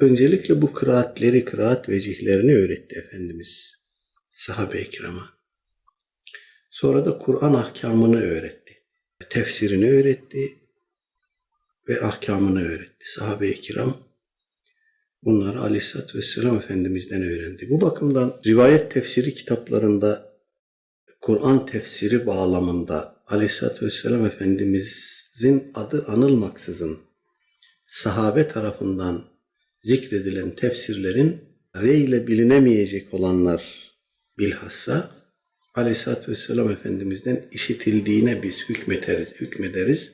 öncelikle bu kıraatleri, kıraat vecihlerini öğretti Efendimiz sahabe-i kirama. Sonra da Kur'an ahkamını öğretti. Tefsirini öğretti ve ahkamını öğretti. Sahabe-i kiram bunları Aleyhisselatü Vesselam Efendimiz'den öğrendi. Bu bakımdan rivayet tefsiri kitaplarında Kur'an tefsiri bağlamında Aleyhisselatü Vesselam Efendimiz'in adı anılmaksızın sahabe tarafından zikredilen tefsirlerin re ile bilinemeyecek olanlar bilhassa Aleyhisselatü Vesselam Efendimiz'den işitildiğine biz hükmederiz, hükmederiz.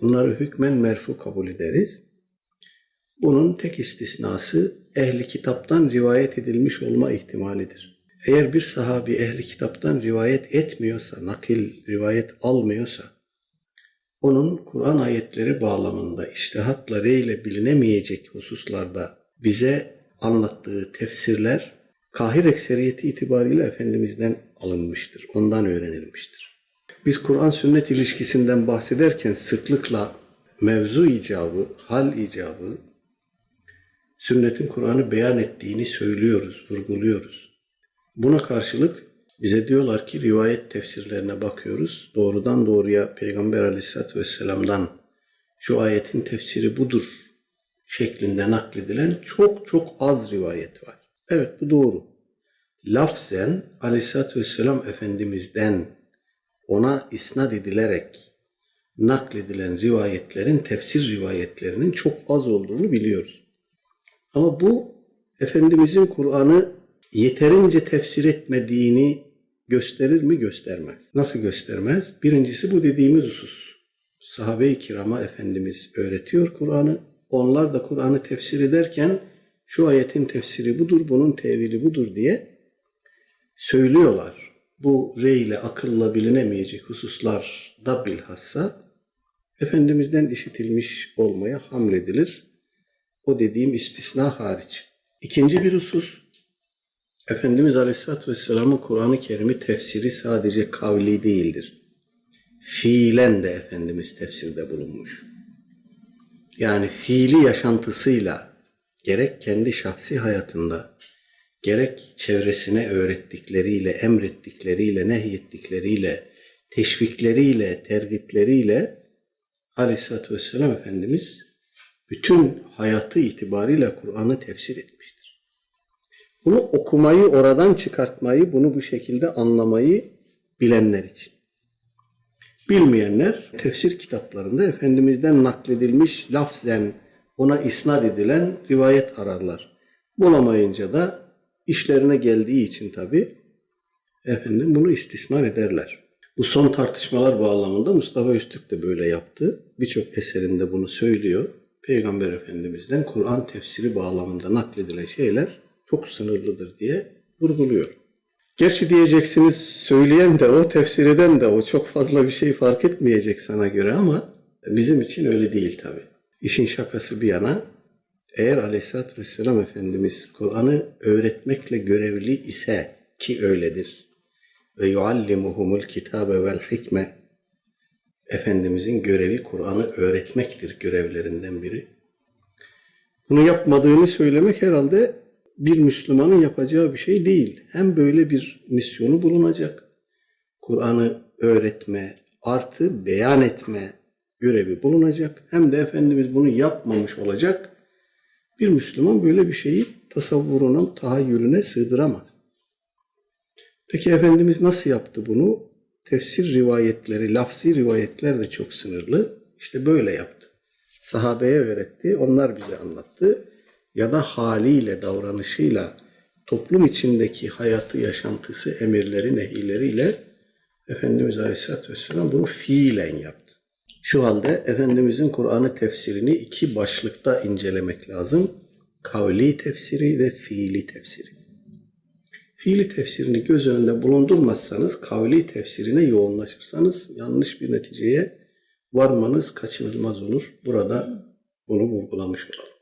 Bunları hükmen merfu kabul ederiz. Bunun tek istisnası ehli kitaptan rivayet edilmiş olma ihtimalidir. Eğer bir sahabi ehli kitaptan rivayet etmiyorsa, nakil rivayet almıyorsa, onun Kur'an ayetleri bağlamında iştihatla re ile bilinemeyecek hususlarda bize anlattığı tefsirler kahir ekseriyeti itibariyle Efendimiz'den alınmıştır. Ondan öğrenilmiştir. Biz Kur'an sünnet ilişkisinden bahsederken sıklıkla mevzu icabı, hal icabı, sünnetin Kur'an'ı beyan ettiğini söylüyoruz, vurguluyoruz. Buna karşılık bize diyorlar ki rivayet tefsirlerine bakıyoruz. Doğrudan doğruya Peygamber aleyhissalatü vesselam'dan şu ayetin tefsiri budur şeklinde nakledilen çok çok az rivayet var. Evet bu doğru. Lafzen aleyhissalatü vesselam Efendimiz'den ona isnat edilerek nakledilen rivayetlerin, tefsir rivayetlerinin çok az olduğunu biliyoruz. Ama bu Efendimizin Kur'an'ı yeterince tefsir etmediğini gösterir mi? Göstermez. Nasıl göstermez? Birincisi bu dediğimiz husus. Sahabe-i kirama Efendimiz öğretiyor Kur'an'ı. Onlar da Kur'an'ı tefsir ederken şu ayetin tefsiri budur, bunun tevili budur diye söylüyorlar. Bu re ile akılla bilinemeyecek hususlar da bilhassa Efendimiz'den işitilmiş olmaya hamledilir. O dediğim istisna hariç. İkinci bir husus, Efendimiz Aleyhisselatü Vesselam'ın Kur'an-ı Kerim'i tefsiri sadece kavli değildir. Fiilen de Efendimiz tefsirde bulunmuş. Yani fiili yaşantısıyla gerek kendi şahsi hayatında, gerek çevresine öğrettikleriyle, emrettikleriyle, nehyettikleriyle, teşvikleriyle, tergipleriyle Aleyhisselatü Vesselam Efendimiz bütün hayatı itibariyle Kur'an'ı tefsir etmiştir. Bunu okumayı, oradan çıkartmayı, bunu bu şekilde anlamayı bilenler için. Bilmeyenler tefsir kitaplarında Efendimiz'den nakledilmiş lafzen ona isnat edilen rivayet ararlar. Bulamayınca da işlerine geldiği için tabi efendim bunu istismar ederler. Bu son tartışmalar bağlamında Mustafa Üstük de böyle yaptı. Birçok eserinde bunu söylüyor. Peygamber Efendimiz'den Kur'an tefsiri bağlamında nakledilen şeyler çok sınırlıdır diye vurguluyor. Gerçi diyeceksiniz söyleyen de o, tefsir eden de o çok fazla bir şey fark etmeyecek sana göre ama bizim için öyle değil tabi. İşin şakası bir yana eğer Aleyhisselatü Vesselam Efendimiz Kur'an'ı öğretmekle görevli ise ki öyledir. Ve yuallimuhumul kitabe vel hikme Efendimizin görevi Kur'an'ı öğretmektir görevlerinden biri. Bunu yapmadığını söylemek herhalde bir Müslümanın yapacağı bir şey değil. Hem böyle bir misyonu bulunacak. Kur'an'ı öğretme, artı beyan etme görevi bulunacak. Hem de Efendimiz bunu yapmamış olacak. Bir Müslüman böyle bir şeyi tasavvuruna, tahayyülüne sığdıramaz. Peki Efendimiz nasıl yaptı bunu? Tefsir rivayetleri, lafzi rivayetler de çok sınırlı. İşte böyle yaptı. Sahabeye öğretti, onlar bize anlattı. Ya da haliyle, davranışıyla, toplum içindeki hayatı, yaşantısı, emirleri, nehirleriyle Efendimiz Aleyhisselatü Vesselam bunu fiilen yaptı. Şu halde Efendimizin Kur'an'ı tefsirini iki başlıkta incelemek lazım. Kavli tefsiri ve fiili tefsiri. Fiili tefsirini göz önünde bulundurmazsanız, kavli tefsirine yoğunlaşırsanız yanlış bir neticeye varmanız kaçınılmaz olur. Burada bunu vurgulamış olalım.